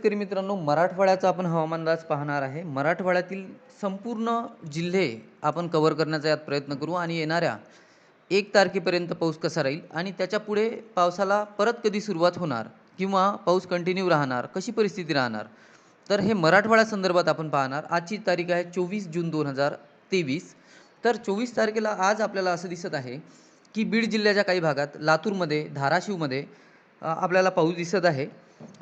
शेतकरी मित्रांनो मराठवाड्याचा आपण हवामान अंदाज पाहणार आहे. मराठवाड्यातील संपूर्ण जिल्हे आपण कव्हर करण्याचा यात प्रयत्न करू आणि येणाऱ्या एक तारखेपर्यंत पाऊस कसा राहील आणि त्याच्या पुढे पावसाला परत कधी सुरुवात होणार किंवा पाऊस कंटिन्यू राहणार कशी परिस्थिती राहणार? तर हे मराठवाडा संदर्भात आपण पाहणार. आजची तारीख आहे चोवीस जून दोन हजार तेवीस. तर चोवीस तारखेला आज आपल्याला असं दिसत आहे की बीड जिल्ह्याच्या काही भागात लातूरमध्ये धाराशिवमध्ये आपल्याला पाऊस दिसत आहे.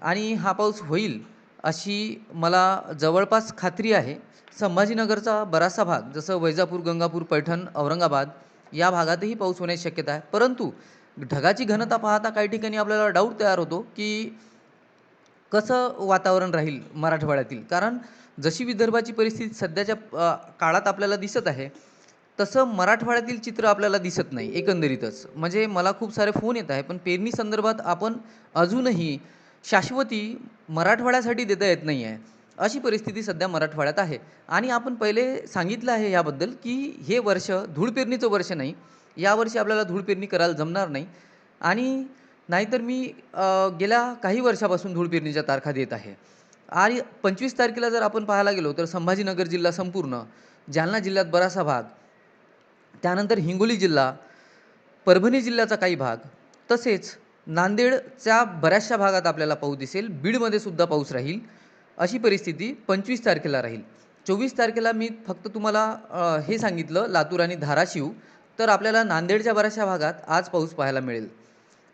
आणि हा पाऊस होईल अशी मला जवळपास खात्री आहे. संभाजीनगरचा बराचसा भाग जसं वैजापूर गंगापूर पैठण औरंगाबाद या भागातही पाऊस होण्याची शक्यता आहे. परंतु ढगाची घनता पाहता काही ठिकाणी आपल्याला डाऊट तयार होतो की कसं वातावरण राहील मराठवाड्यातील. कारण जशी विदर्भाची परिस्थिती सध्याच्या काळात आपल्याला दिसत आहे तसं मराठवाड्यातील चित्र आपल्याला दिसत नाही एकंदरीतच. म्हणजे मला खूप सारे फोन येत आहे पण पेरणी संदर्भात आपण अजूनही शाश्वती मराठवाड्यासाठी देता येत नाही आहे अशी परिस्थिती सध्या मराठवाड्यात आहे. आणि आपण पहिले सांगितलं आहे याबद्दल की हे वर्ष धूळ पेरणीचं वर्ष नाही. यावर्षी आपल्याला धूळ पेरणी करायला जमणार नाही. आणि नाहीतर मी गेल्या काही वर्षापासून धूळ पेरणीच्या तारखा देत आहे. आणि पंचवीस तारखेला जर आपण पाहायला गेलो तर संभाजीनगर जिल्हा संपूर्ण जालना जिल्ह्यात बराचसा भाग त्यानंतर हिंगोली जिल्हा परभणी जिल्ह्याचा काही भाग तसेच नांदेडच्या बऱ्याचशा भागात आपल्याला पाऊस दिसेल. बीडमध्ये सुद्धा पाऊस राहील. अशी परिस्थिती पंचवीस तारखेला राहील. चोवीस तारखेला मी फक्त तुम्हाला हे सांगितलं लातूर आणि धाराशिव. तर आपल्याला नांदेडच्या बऱ्याचशा भागात आज पाऊस पाहायला मिळेल.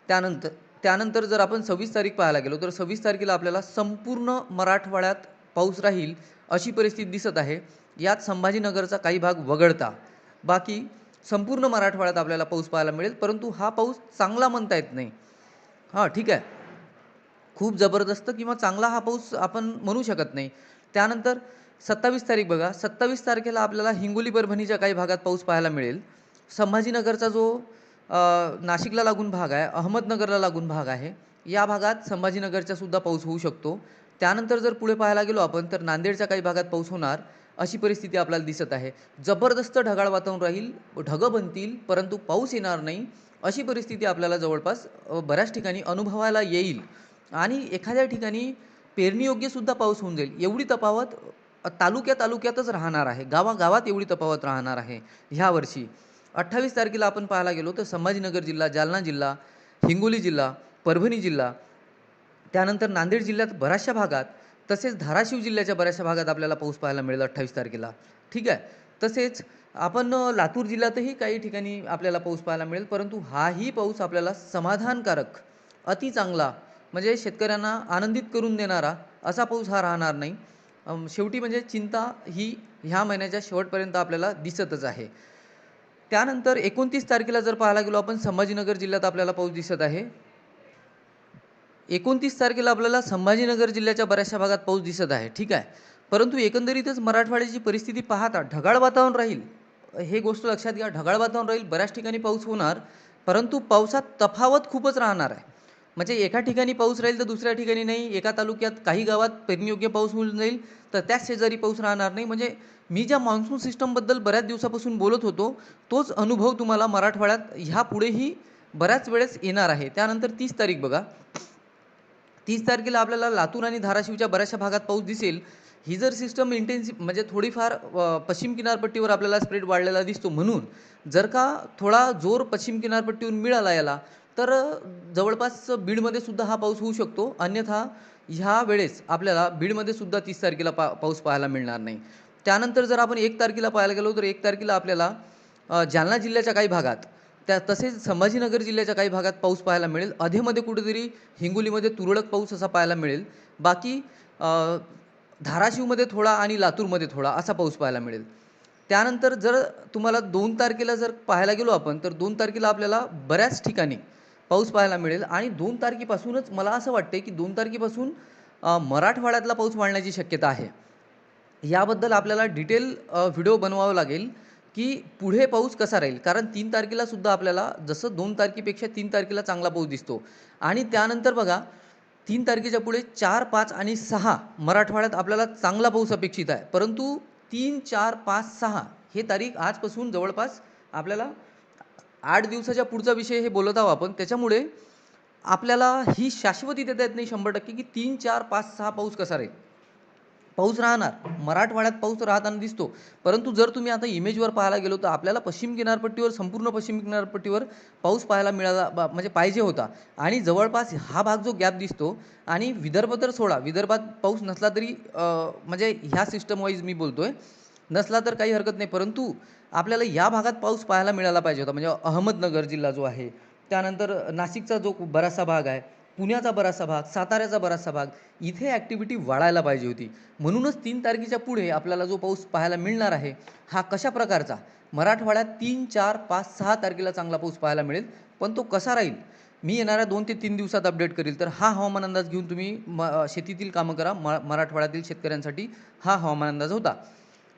त्यानंतर त्यानंतर जर आपण सव्वीस तारीख पाहायला गेलो तर सव्वीस तारखेला आपल्याला संपूर्ण मराठवाड्यात पाऊस राहील अशी परिस्थिती दिसत आहे. यात संभाजीनगरचा काही भाग वगळता. बाकी संपूर्ण मराठवाड्यात आपल्याला पाऊस पाहायला मिळेल परंतु हा पाऊस चांगला म्हणता येत नाही. हां ठीक आहे. खूप जबरदस्त किंवा चांगला हा पाऊस आपण म्हणू शकत नाही. त्यानंतर सत्तावीस तारीख बघा. सत्तावीस तारखेला आपल्याला हिंगोली परभणीच्या काही भागात पाऊस पाहायला मिळेल. संभाजीनगरचा जो नाशिकला लागून भाग आहे अहमदनगरला लागून भाग आहे या भागात संभाजीनगरचा सुद्धा पाऊस होऊ शकतो. त्यानंतर जर पुढे पाहायला गेलो आपण तर नांदेडच्या काही भागात पाऊस होणार अशी परिस्थिती आपल्याला दिसत आहे. जबरदस्त ढगाळ वातावरण राहील ढगं बनतील परंतु पाऊस येणार नाही. अशी परिस्थिती आपल्याला जवळपास बऱ्याच ठिकाणी अनुभवायला येईल. आणि एखाद्या ठिकाणी पेरणीयोग्यसुद्धा पाऊस होऊन जाईल. एवढी तफावत तालुक्या तालुक्यातच राहणार आहे. गावागावात एवढी तफावत राहणार आहे ह्या वर्षी. अठ्ठावीस तारखेला आपण पाहायला गेलो तर संभाजीनगर जिल्हा जालना जिल्हा हिंगोली जिल्हा परभणी जिल्हा त्यानंतर नांदेड जिल्ह्यात बऱ्याचशा भागात तसेच धाराशिव जिल्ह्याच्या बऱ्याचशा भागात आपल्याला पाऊस पाहायला मिळेल अठ्ठावीस तारखेला. ठीक आहे? तसेच आपण लातूर जिल्ह्यातही काही ठिकाणी आपल्याला पाऊस पाहायला मिळेल परंतु हाही पाऊस आपल्याला समाधानकारक अति चांगला म्हणजे शेतकऱ्यांना आनंदित करून देणारा असा पाऊस हा राहणार नाही. शेवटी म्हणजे चिंता ही ह्या महिन्याच्या शेवटपर्यंत आपल्याला दिसतच आहे. त्यानंतर एकोणतीस तारखेला जर पाहायला गेलो आपण संभाजीनगर जिल्ह्यात आपल्याला पाऊस दिसत आहे. एकोणतीस तारखेला आपल्याला संभाजीनगर जिल्ह्याच्या बऱ्याचशा भागात पाऊस दिसत आहे ठीक आहे. परंतु एकंदरीतच मराठवाड्याची परिस्थिती पाहता ढगाळ वातावरण राहील. हे गोष्ट लक्षात घ्या ढगाळ वातावरण राहील बऱ्याच ठिकाणी पाऊस होणार परंतु पावसात तफावत खूपच राहणार आहे. म्हणजे एका ठिकाणी पाऊस राहील तर दुसऱ्या ठिकाणी नाही एका तालुक्यात काही गावात पेरणीयोग्य पाऊस होऊन जाईल तर त्याच शेजारी पाऊस राहणार नाही. म्हणजे मी ज्या मान्सून सिस्टमबद्दल बऱ्याच दिवसापासून बोलत होतो तोच अनुभव तुम्हाला मराठवाड्यात ह्या पुढेही बऱ्याच वेळेस येणार आहे. त्यानंतर तीस तारीख बघा. तीस तारखेला आपल्याला लातूर आणि धाराशिवच्या बऱ्याचशा भागात पाऊस दिसेल. ही जर सिस्टम इंटेन्सिव म्हणजे थोडीफार पश्चिम किनारपट्टीवर आपल्याला स्प्रेड वाढलेला दिसतो म्हणून जर का थोडा जोर पश्चिम किनारपट्टीवरून मिळाला याला तर जवळपास बीडमध्ये सुद्धा हा पाऊस होऊ शकतो. अन्यथा ह्या वेळेस आपल्याला बीडमध्ये सुद्धा तीस तारखेला पा पाऊस पाहायला मिळणार नाही. त्यानंतर जर आपण एक तारखेला पाहायला गेलो तर एक तारखेला आपल्याला जालना जिल्ह्याच्या काही भागात त्या तसेच संभाजीनगर जिल्ह्याच्या काही भागात पाऊस पाहायला मिळेल. अधेमध्ये कुठेतरी हिंगोलीमध्ये तुरळक पाऊस असा पाहायला मिळेल. बाकी धाराशिवमध्ये थोडा आणि लातूरमध्ये थोडा असा पाऊस पाहायला मिळेल. त्यानंतर जर तुम्हाला दोन तारखेला जर पाहायला गेलो आपण तर दोन तारखेला आपल्याला बऱ्याच ठिकाणी पाऊस पाहायला मिळेल आणि दोन तारखेपासूनच मला असं वाटते की दोन तारखेपासून मराठवाड्यातला पाऊस वाढण्याची शक्यता आहे. याबद्दल आपल्याला डिटेल व्हिडिओ बनवावा लागेल की पुढे पाऊस कसा राहील. कारण तीन तारखेला सुद्धा आपल्याला जसं दोन तारखेपेक्षा तीन तारखेला चांगला पाऊस दिसतो. आणि त्यानंतर बघा तीन तारखेच्या पुढे चार पाच आणि सहा मराठवाड्यात आपल्याला चांगला पाऊस अपेक्षित आहे. परंतु तीन चार पाच सहा हे तारीख आजपासून जवळपास आपल्याला आठ दिवसाच्या पुढचा विषय हे बोलत आहोत आपण. त्याच्यामुळे आपल्याला ही शाश्वती देता येत नाही शंभर टक्के की तीन चार पाच सहा पाऊस कसा राहील? पाऊस राहणार मराठवाड्यात पाऊस राहताना दिसतो. परंतु जर तुम्ही आता इमेजवर पाहायला गेलो तर आपल्याला पश्चिम किनारपट्टीवर संपूर्ण पश्चिम किनारपट्टीवर पाऊस पाहायला मिळाला बा- म्हणजे पाहिजे होता. आणि जवळपास हा भाग जो गॅप दिसतो आणि विदर्भ तर सोडा विदर्भात पाऊस नसला तरी म्हणजे ह्या सिस्टम वाईज मी आहे नसला तर काही हरकत नाही. परंतु आपल्याला या भागात पाऊस पाहायला मिळाला पाहिजे होता. म्हणजे अहमदनगर जिल्हा जो आहे त्यानंतर नाशिकचा जो बराचसा भाग आहे पुण्याचा बराचसा भाग साताऱ्याचा बराचसा भाग इथे ॲक्टिव्हिटी वाढायला पाहिजे होती. म्हणूनच तीन तारखेच्या पुढे आपल्याला जो पाऊस पाहायला मिळणार आहे हा कशा प्रकारचा? मराठवाड्यात तीन चार पाच सहा तारखेला चांगला पाऊस पाहायला मिळेल पण तो कसा राहील? मी येणाऱ्या दोन ते तीन दिवसात अपडेट करील. तर हा हवामान अंदाज घेऊन तुम्ही म शेतीतील कामं करा. म मराठवाड्यातील शेतकऱ्यांसाठी हा हवामान अंदाज होता.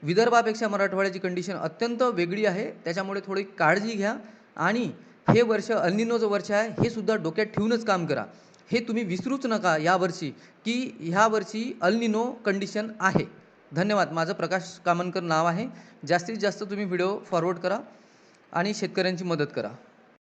विदर्भापेक्षा मराठवाड्याची कंडिशन अत्यंत वेगळी आहे. त्याच्यामुळे थोडी काळजी घ्या आणि हे वर्ष अल्निनोचं वर्ष आहे हे सुद्धा डोक्यात ठेवूनच काम करा. हे तुम्ही विसरूच नका यावर्षी की ह्या वर्षी अल्निनो कंडिशन आहे. धन्यवाद. माझं प्रकाश कामनकर नाव आहे. जास्तीत जास्त तुम्ही व्हिडिओ फॉरवर्ड करा आणि शेतकऱ्यांची मदत करा.